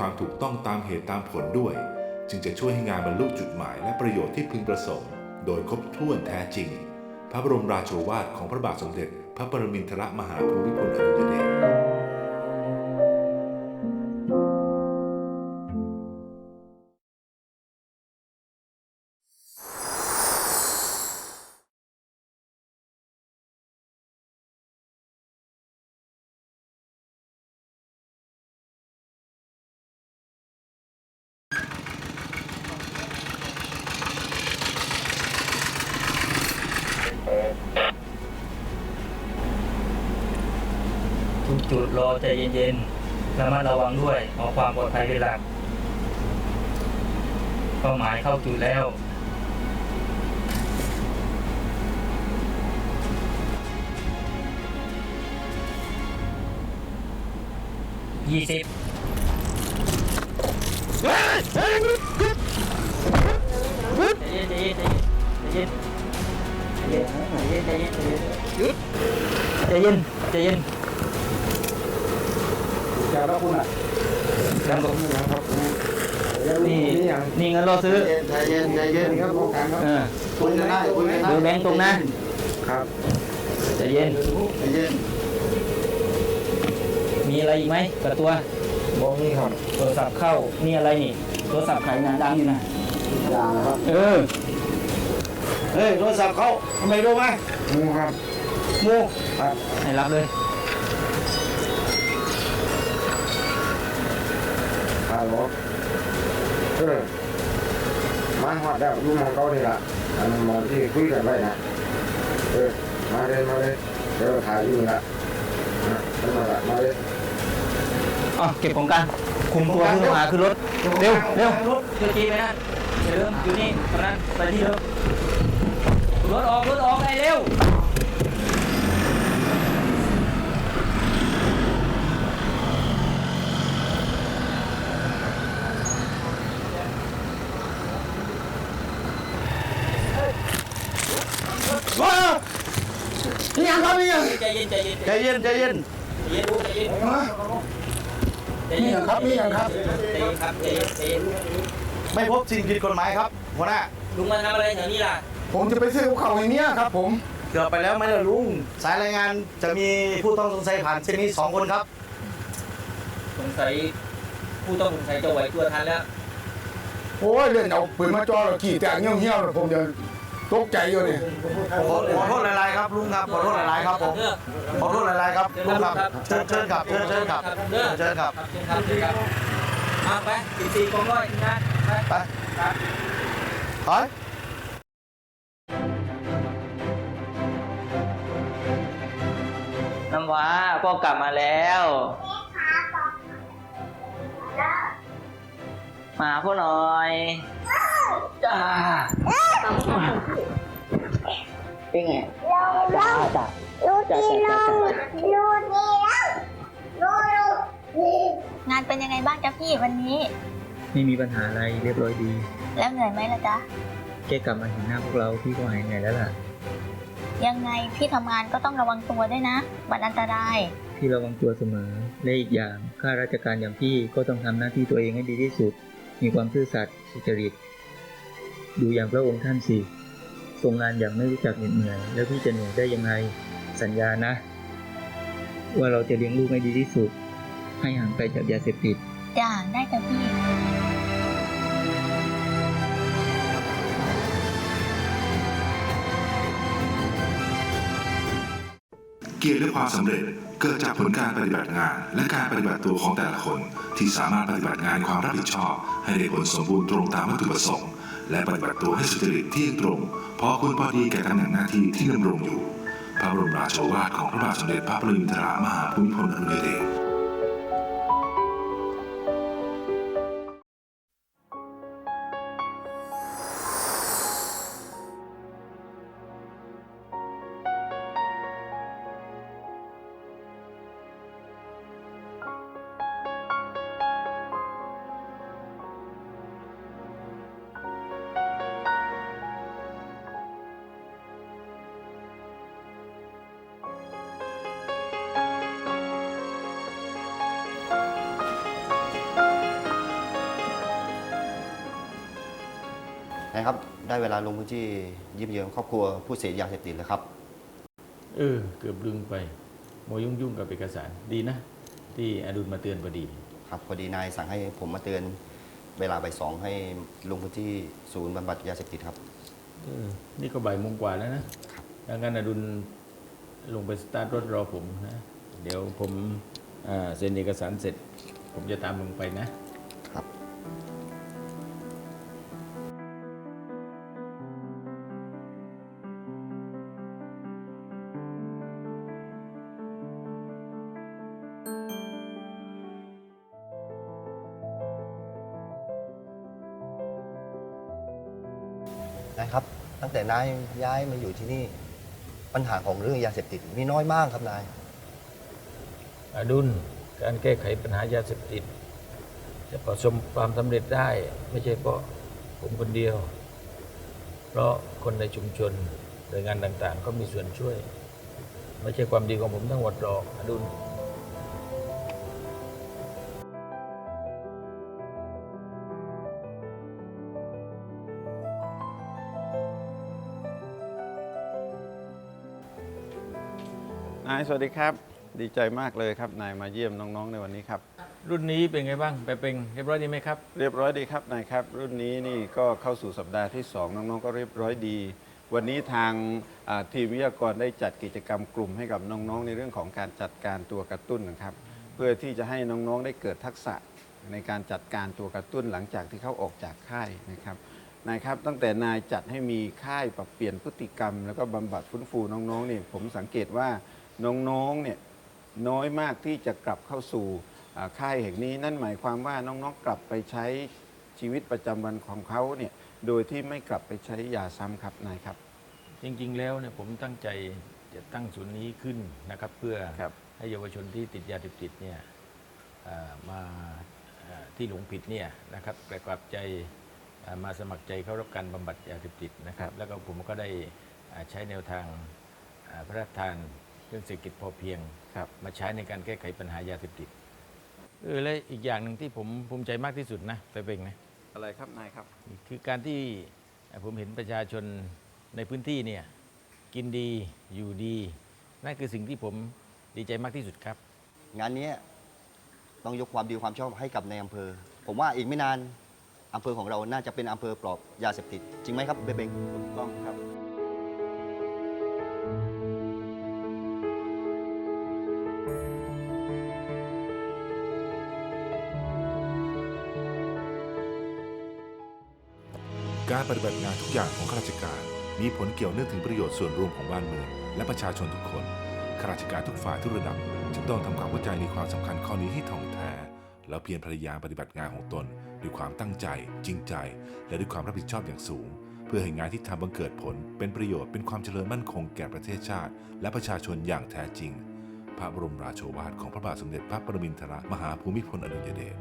ความถูกต้องตามเหตุตามผลด้วย จึงจะช่วยให้งานบรรลุจุดหมายและประโยชน์ที่พึงประสงค์ โดยครบถ้วนแท้จริง พระบรมราโชวาทของพระบาทสมเด็จ พระปรมินทรมหาภูมิพลอดุลยเดช จุดรอใจเย็นๆระมัดระวังด้วยเอาความปลอดภัยเป็นหลักเป้าหมายเข้าจุดแล้วยี่สิบใจเย็นใจเย็นใจเย็นใจเย็นใจเย็นใจเย็น ใจเย็นใจเย็นจะรับคุณอะครับผมนะครับนี่นี่อย่างนี่เงินเราซื้อใจเย็นใจเย็นนี่ครับโครงการครับเออคุยกันได้คุยกันได้ดูแบงค์ตรงนะครับใจเย็นใจเย็น มีอะไรอีกไหมกับตัวบอกนี่ครับโทรศัพท์เข้านี่อะไรนี่โทรศัพท์ขายงานดังอยู่นะอย่างครับเออเฮ้ยโทรศัพท์เขาทำไมรู้ไหมงูครับมูครับให้รับเลย ฮัลโหลเออมาหอดแล้วอยู่หมองเก่านี่ละอันหมองที่คุยกันไว้นะเออมาเลยมาเลยเดี๋ยวถ่ายอยู่นี่ละนะขึ้นมาละมาเลยอ๋อเก็บของกันคุมตัวผู้ต้องหาขึ้นรถเร็วเร็วรถเจ้าจีไปนั่นเดี๋ยวเดิมอยู่นี่ตอนนั้นไปที่เดิมรถออกรถออกไปเร็วว้านี่ยัง ครับนี่ยังใจเย็นใจเย็นใจเย็นใจเย็นใจเย็นใจเย็นนี่ยังครับนี่ยังครับ ใจเย็นครับใจเย็นใจเย็นไม่พบสิ่งผิดกฎหมายครับหัวหน้าลุงมาทำอะไรแถวนี้ล่ะผมจะไปซื้อกับเขาวให้เนี้ยครับ ผมเกือบไปแล้วไหมล่ะลุงสายรายงานจะมีผู้ต้องสงสัยผ่านเส้นนี้สองคนครับ สงสัยผู้ต้องสงสัยจะไหวตัวทันแล้วโอ้ยเล่นเอาปืนมาจ่อแล้วขี่แต่เงี้ยวเงี้ยวๆแล้วผมจะ ตกใจอยู่นี่ขอขอโทษหลายๆครับลุงครับขอโทษหลายๆครับผมขอโทษหลายๆครับลุงครับเชิญเชิญครับเชิญเชิญครับเชิญครับครับเชิญครับเชิญครับมาไปสิบสี่กองร้อยนะไปไปครับไปน้ำว้าพ่อกลับมาแล้วมาพ่อหน่อย จ้าเป็นไงจ้าจ้าดูดีลงดูดีแล้วดูดูงานเป็นยังไงบ้างจ๊ะพี่วันนี้ ไม่มีปัญหาอะไรเรียบร้อยดี แล้วเหนื่อยไหมล่ะจ๊ะแค่กลับมาเห็นหน้าพวกเราพี่ก็หายเหนื่อยแล้วล่ะ ยังไงพี่ทำงานก็ต้องระวังตัวด้วยนะบัตรอันตราย พี่ระวังตัวเสมอและอีกอย่างข้าราชการอย่างพี่ก็ต้องทำหน้าที่ตัวเองให้ดีที่สุด มีความซื่อสัตย์สุจริต ดูอย่างพระองค์ท่านสิทรงงานอย่างไม่รู้จักเหน็ดเหนื่อย แล้วพี่จะเหนื่อยได้ยังไง สัญญานะ ว่าเราจะเลี้ยงลูกให้ดีที่สุด ให้ห่างไกลจากยาเสพติดจ้าได้จ้ะพี่ เกียรติและความสำเร็จเกิดจากผลการปฏิบัติงาน และการปฏิบัติตัวของแต่ละคนที่สามารถปฏิบัติงานความรับผิดชอบ ให้ได้ผลสมบูรณ์ตรงตามวัตถุประสงค์ และปฏิบัติตัวให้สุจริตเที่ยงตรงพอคุณพอดีแก่ตำแหน่งหน้าที่ที่ดำรงอยู่ พระบรมราโชวาทของพระบาทสมเด็จพระปรมินทรมหาภูมิพลอดุลยเดช นะครับ ได้เวลาลงพื้นที่เยี่ยมเยียนครอบครัวผู้เสพยาเสพติดแล้วครับ เออ เกือบลืมไปโมยุ่งยุ่งๆกับเอกสารดีนะ ที่อดุลมาเตือนพอดี ครับพอดีนายสั่งให้ผมมาเตือนเวลาบ่ายสองให้ลงพื้นที่ศูนย์บำบัดยาเสพติดครับ เออ นี่ก็บ่ายโมงกว่าแล้วนะดังนั้นอดุลลงไปสตาร์ทรถรอผมนะ เดี๋ยวผมอ่าเซ็นเอกสารเสร็จ ผมจะตามลงไปนะ นายย้ายมาอยู่ที่นี่ ปัญหาของเรื่องยาเสพติดมีน้อยมากครับนาย อดุลการแก้ไขปัญหายาเสพติด จะประสบความสำเร็จได้ ไม่ใช่เพราะผมคนเดียว เพราะคนในชุมชนหน่วยงานต่างๆ ก็มีส่วนช่วย ไม่ใช่ความดีของผมทั้งหมดหรอกอดุลายสวัสดีครับ ดีใจมากเลยครับ นายมาเยี่ยมน้องๆในวันนี้ครับ รุ่นนี้เป็นไงบ้างไปเป็นเรียบร้อยดีไหมครับ เรียบร้อยดีครับนายครับ รุ่นนี้นี่ก็เข้าสู่สัปดาห์ที่ 2 น้องๆก็เรียบร้อยดี วันนี้ทางอ่าทีมวิทยากรได้จัดกิจกรรมกลุ่มให้กับน้องๆ ในเรื่องของการจัดการตัวกระตุ้นนะครับ เพื่อที่จะให้น้องๆได้เกิดทักษะในการจัดการตัวกระตุ้นหลังจากที่เขาออกจากค่ายนะครับนายครับตั้งแต่นายจัดให้มีค่ายปรับเปลี่ยนพฤติกรรม แล้วก็บำบัดฟื้นฟูน้องๆนี่ผมสังเกตว่า น้องๆเนี่ยน้อยมากที่จะกลับเข้าสู่อ่าค่ายแห่งนี้นั่นหมายความว่าน้องๆกลับไปใช้ชีวิตประจำวันของเขาเนี่ยโดยที่ไม่กลับไปใช้ยาซ้ำครับนายครับ จริงๆแล้วเนี่ยผมตั้งใจจะตั้งศูนย์นี้ขึ้นนะครับ เพื่อครับให้เยาวชนที่ติดยาเสพติดเนี่ยเอ่อมาเอ่อที่หลงผิดเนี่ยนะครับกลับใจเอ่อมาสมัครใจเข้ารับการบำบัดยาเสพติดนะครับ แล้วก็ผมก็ได้อ่าใช้แนวทางอ่าพระราชทานเรื่องเศรษฐกิจพอเพียง ครับ มาใช้ในการแก้ไขปัญหายาเสพติดเออและอีกอย่างหนึ่งที่ผมภูมิใจมากที่สุดนะไปเป็นนะอะไรครับนายครับ คือการที่ผมเห็นประชาชนในพื้นที่เนี่ยกินดีอยู่ดี นั่นคือสิ่งที่ผมดีใจมากที่สุดครับ งานนี้ต้องยกความดีความชอบให้กับในอำเภอ ผมว่าอีกไม่นานอำเภอของเราน่าจะเป็นอำเภอปลอดยาเสพติด จริงไหมครับเบเบงถูกต้องครับ ฏิบัติงานทุกอย่างของข้าราชการ มีผลเกี่ยวเนื่องถึงประโยชน์ส่วนรวมของบ้านเมือง และประชาชนทุกคนข้าราชการทุกฝ่ายทุกระดับจึงต้องทำความเข้าใจในความสำคัญข้อนี้ที่ท่องแท้ แล้วเพียรพยายามปฏิบัติงานของตนด้วยความตั้งใจ จริงใจ และด้วยความรับผิดชอบอย่างสูง เพื่อให้งานที่ทำบังเกิดผล เป็นประโยชน์เป็นความเจริญมั่นคงแก่ประเทศชาติ และประชาชนอย่างแท้จริง พระบรมราโชวาทของพระบาทสมเด็จพระปรมินทรมหาภูมิพลอดุลยเดช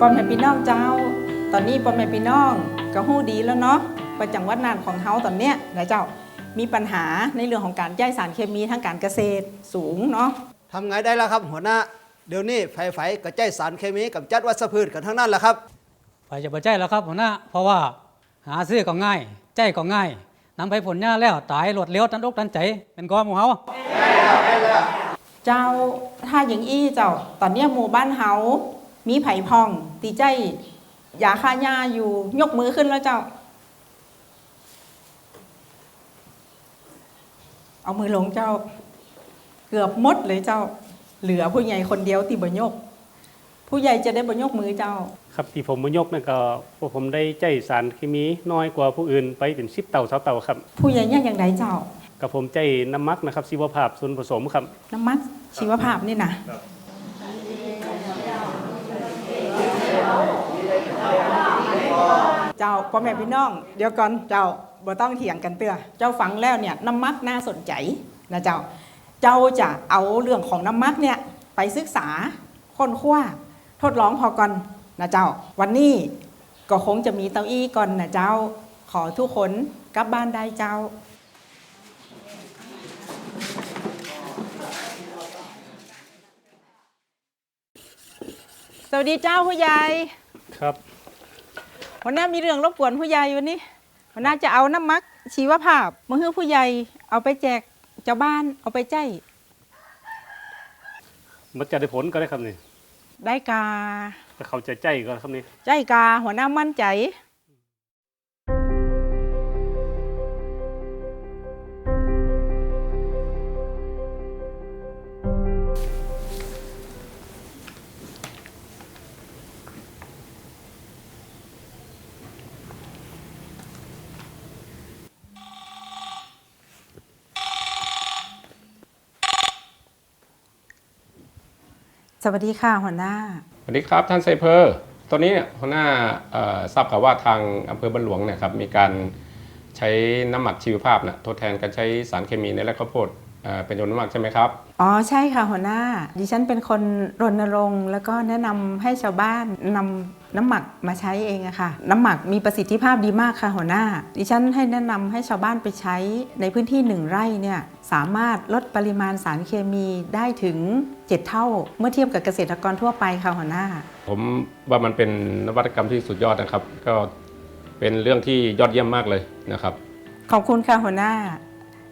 ปอมแม่พี่น้องเจ้า ตอนนี้ปอมแม่พี่น้องก็หู้ดีแล้วเนาะประจังหวัดน่านของเฮาตอนเนี้ยนะเจ้ามีปัญหาในเรื่องของการย่ายสารเคมีทางการเกษตรสูงเนาะทำไงได้แล้วครับหัวหน้าเดี๋ยวนี้ไฟไฟกระจายสารเคมีกับจัดวัชพืชกันทั้งนั้นแหละครับไปจะไปใจแล้วครับหัวหน้าเพราะว่าหาซื้อก็ง่าย ใจก็ง่ายนำไปผลหญ้าแล้วตายรวดเร็วทันอกทันใจเป็นกอหมูเฮาเจ้าถ้าอย่างอี้เจ้าตอนเนี้ยหมู่บ้านเฮา มีไผ่พอง ตีใจยาฆ่าหญ้าอยู่ ยกมือขึ้นแล้วเจ้า เอามือลงเจ้า เกือบหมดเลยเจ้า เหลือผู้ใหญ่คนเดียวที่บ่ยก ผู้ใหญ่จะได้บ่ยกมือเจ้า ครับที่ผมมายกนั่นก็พวกผมได้ใจสารเคมีน้อยกว่าผู้อื่นไปเป็นสิบเต่าเท่าเต่าครับ ผู้ใหญ่เนี่ยอย่างไรเจ้า กับผมใจน้ำมักนะครับชีวภาพส่วนผสมครับ น้ำมันชีวภาพนี่นะ เจ้าพ่อแม่พี่น้อง เดี๋ยวก่อนเจ้าบ่ต้องเถียงกันเตื้อเจ้าฟังแล้วเนี่ยน้ำมักน่าสนใจนะเจ้า เจ้าจะเอาเรื่องของน้ำมักเนี่ยไปศึกษาค้นคว้าทดลองพอก่อนนะเจ้า วันนี้ก็คงจะมีเต้าอี้ก่อนนะเจ้า ขอทุกคนกลับบ้านได้เจ้า สวัสดีเจ้าผู้ใหญ่ครับวันนี้มีเรื่องรบกวนผู้ใหญ่วันนี้วันน่าจะเอาน้ำมักชีวภาพมาให้ผู้ใหญ่เอาไปแจกเจ้าบ้านเอาไปใจมันจะได้ผลก็ได้ครับนี่ได้กาแต่เขาจะใจก็ครับนี่ใจกาหัวหน้ามั่นใจ สวัสดีค่ะหัวหน้า สวัสดีครับท่านไซเพอร์ตอนนี้เนี่ยหัวหน้าเอ่อทราบข่าวว่าทางอำเภอบ้านหลวงเนี่ยครับมีการใช้น้ำหมักชีวภาพนะทดแทนการใช้สารเคมีในไร่ข้าวโพดเอ่อเป็นจำนวนมากใช่ไหมครับ อ๋อใช่ค่ะหัวหน้า ดิฉันเป็นคนรณรงค์แล้วก็แนะนำให้ชาวบ้านนำ น้ำหมักมาใช้เองอะค่ะ น้ำหมักมีประสิทธิภาพดีมากค่ะหัวหน้า ดิฉันให้แนะนำให้ชาวบ้านไปใช้ในพื้นที่หนึ่งไร่เนี่ยสามารถลดปริมาณสารเคมีได้ถึง 7 เท่า เมื่อเทียบกับเกษตรกรทั่วไปค่ะหัวหน้า ผมว่ามันเป็นนวัตกรรมที่สุดยอดนะครับ ก็เป็นเรื่องที่ยอดเยี่ยมมากเลยนะครับ ขอบคุณค่ะหัวหน้า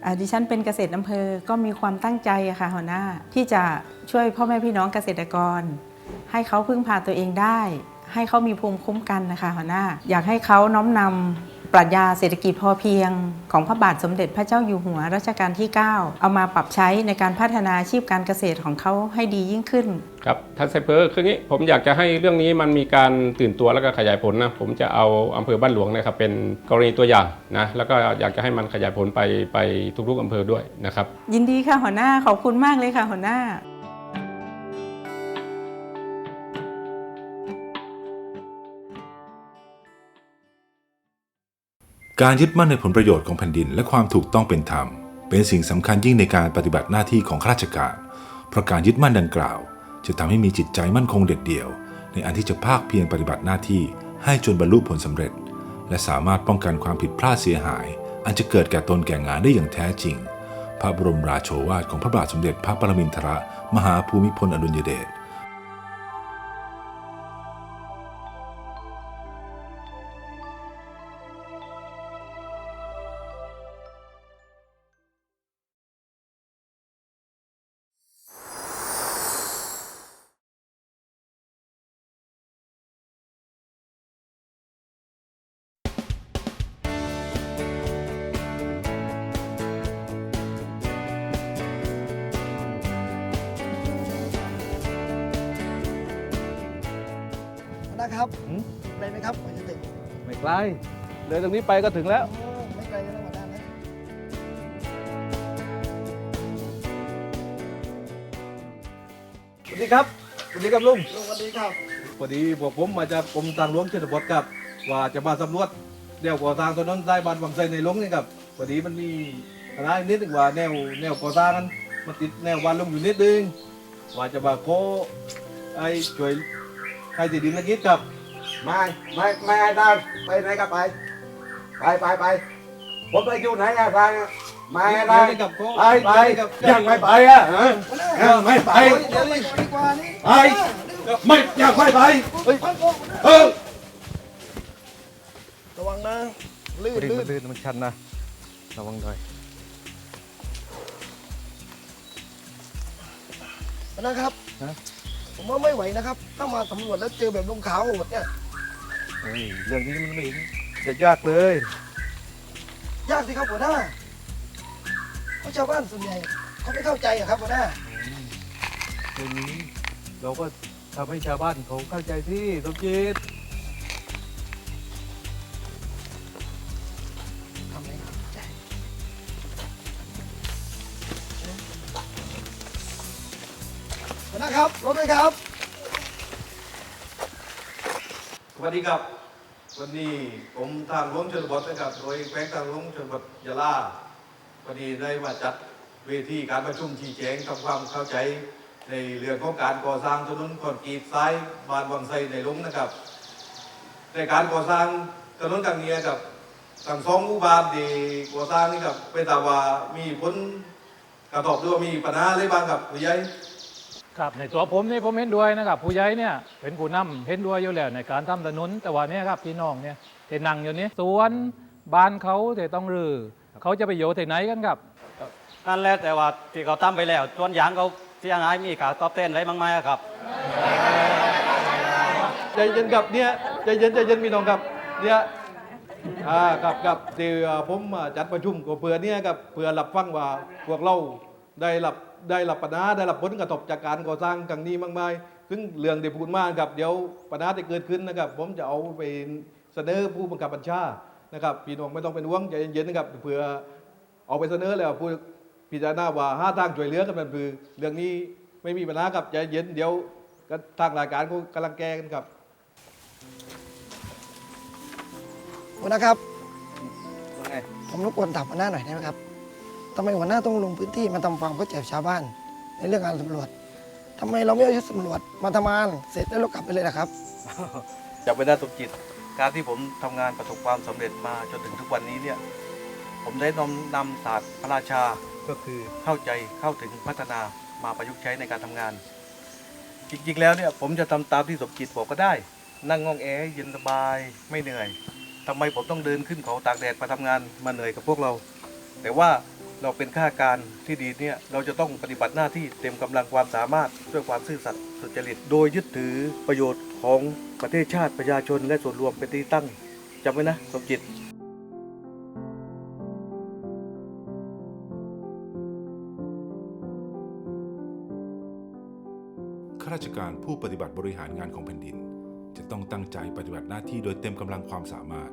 อ่าดิฉันเป็นเกษตรอำเภอก็มีความตั้งใจอะค่ะหัวหน้า ที่จะช่วยพ่อแม่พี่น้องเกษตรกร ให้เขาพึ่งพาตัวเองได้ ให้เขามีภูมิคุ้มกันนะคะหัวหน้า อยากให้เขาน้อมนำปรัชญาเศรษฐกิจพอเพียง ของพระบาทสมเด็จพระเจ้าอยู่หัวรัชกาลที่ 9 เอามาปรับใช้ในการพัฒนาอาชีพการเกษตรของเขาให้ดียิ่งขึ้น ครับท่านไซเพอร์คืองี้ผมอยากจะให้เรื่องนี้มันมีการตื่นตัวแล้วก็ขยายผลนะ ผมจะเอาอำเภอบ้านหลวงนะครับเป็นกรณีตัวอย่างนะ แล้วก็อยากจะให้มันขยายผลไปไปทุกๆอำเภอด้วยนะครับ ยินดีค่ะหัวหน้าขอบคุณมากเลยค่ะหัวหน้า การยึดมั่นในผลประโยชน์ของแผ่นดิน และความถูกต้องเป็นธรรม เป็นสิ่งสำคัญยิ่งในการปฏิบัติหน้าที่ของข้าราชการ เพราะการยึดมั่นดังกล่าว จะทำให้มีจิตใจมั่นคงเด็ดเดี่ยว ในอันที่จะภาคเพียรปฏิบัติหน้าที่ให้จนบรรลุผลสำเร็จ และสามารถป้องกันความผิดพลาดเสียหาย อันจะเกิดแก่ตนแก่งานได้อย่างแท้จริง พระบรมราโชวาทของพระบาทสมเด็จพระปรมินทรมหาภูมิพลอดุลยเดช ครับได้ไหมครับกว่าจะถึงไม่ไกลเลยตรงนี้ไปก็ถึงแล้ว โอ้ไม่ไกลเลยนะหัวหน้านะสวัสดีครับ สวัสดีครับลุงสวัสดีครับ พอดีพวกผมมาจากกรมทางหลวงชนบทครับ ว่าจะมาสำรวจแนวก่อสร้างถนนสายบ้านวังไซในหลวงนี่ครับพอดีมันมีปัญหานิดหนึงว่าแนวแนวก่อสร้างนั้นมันติดแนวบ้านลุงอยู่นิดนึงว่าจะมาโคไอ้ช่วย ใครติดดินนักกิจครับไม่ไม่ไม่ให้ได้ไปไหนก็ไป ไปไปไปผมไปอยู่ไหนอะทางอะไม่ให้ได้เดี๋ยวนี้กับโคไปไปกับยังไม่ไปอะฮะเออไม่ไป เดี๋ยวนี้ดีกว่านี่ไป ไม่ยังไม่ไปเออระวังนะลื่นดินลื่มันนลื่นมันชันนะ ระวังหน่อย นะครับ ฮะ ผมว่าไม่ไหวนะครับ ถ้ามาสำรวจแล้วเจอแบบลงขาวหมดเนี่ย เฮ้ยเรื่องนี้มันไม่จะยากเลย ยากสิครับหัวหน้าเพราะชาวบ้านส่วนใหญ่เขาไม่เข้าใจอะครับหัวหน้าเรื่องนี้เราก็ทำให้ชาวบ้านเขาเข้าใจที่สมจิต ครับรถด้วยครับ สวัสดีครับ วันนี้ผมทางหลวงชนบทนะครับโดยแขวงทางหลวงชนบทยะลาวันนี้ได้มาจัดเวทีการประชุมชี้แจงทำความเข้าใจในเรื่องของการก่อสร้างถนนคอนกรีตซ้ายบานวังไซในหลวงนะครับ ในการก่อสร้างถนนทางนี้กับทางสองหมู่บ้านที่ก่อสร้างนี่กับเป็นตาว่ามีผลกระทบหรือว่ามีปัญหาอะไรบ้างกับผู้ใหญ่ ครับในตัวผมนี่ผมเห็นด้วยนะครับผู้ใหญ่เนี่ยเป็นผู้นำเห็นด้วยอยู่แล้วในการทำถนนแต่ว่าเนี่ยครับพี่น้องเนี่ยที่นั่งอยู่นี้สวนบ้านเขาที่ต้องรื้อเขาจะไปอยู่ที่ไหนกันครับนั่นแหละแต่ว่าที่เขาทำไปแล้วส่วนอย่างเขาเสียหายมีการตอบแทนอะไรบ้างไหมอะครับใจเย็นกับเนี่ยใจเย็นใจเย็นพี่น้องครับเนี่ยอ่ากับกับเดี๋ยวผมอ่าจัดประชุมกับเพื่อเนี่ยกับเพื่อรับฟังว่าพวกเราได้รับ ได้รับปัญหาได้รับผลกระทบจากการก่อสร้างครั้งนี้มากมายซึ่งเรื่องที่พูดมาครับเดี๋ยวปัญหาที่เกิดขึ้นนะครับ ผมจะเอาไปเสนอผู้บังคับบัญชานะครับพี่น้องไม่ต้องเป็นห่วงใจเย็นๆนะครับเพื่อเอาไปเสนอแล้วผู้พิจารณาว่าห้าทางช่วยเหลือกันมันคือเรื่องนี้ไม่มีปัญหาครับใจเย็นเดี๋ยวก็ทางรายการก็กำลังแก้กันครับหัวหน้าครับ ผมรบกวนถามหัวหน้าหน่อยได้ไหมครับ ทำไมหัวหน้าต้องลงพื้นที่มาทำความเข้าใจกับชาวบ้าน ในเรื่องการสำรวจทำไมเราไม่เอาชุดสำรวจมาทำงานเสร็จแล้วเรากลับไปเลยนะครับจากเป็นหน้าสมจิต การที่ผมทำงานประสบความสำเร็จมาจนถึงทุกวันนี้เนี่ยผมได้นำนำศาสตร์พระราชาก็คือเข้าใจเข้าถึงพัฒนามาประยุกต์ใช้ในการทำงาน จริงๆแล้วเนี่ยผมจะทำตามที่สมจิตบอกก็ได้ นั่งงองแอเย็นสบายไม่เหนื่อยทำไมผมต้องเดินขึ้นเขาตากแดดมาทำงานมาเหนื่อยกับพวกเรา แต่ว่า เราเป็นข้าการที่ดีเนี่ยเราจะต้องปฏิบัติหน้าที่เต็มกำลังความสามารถด้วยความซื่อสัตย์สุจริต โดยยึดถือประโยชน์ของประเทศชาติประชาชนและส่วนรวมเป็นที่ตั้งจำไว้นะสมจิตข้าราชการผู้ปฏิบัติบริหารงานของแผ่นดิน จะต้องตั้งใจปฏิบัติหน้าที่โดยเต็มกำลังความสามารถ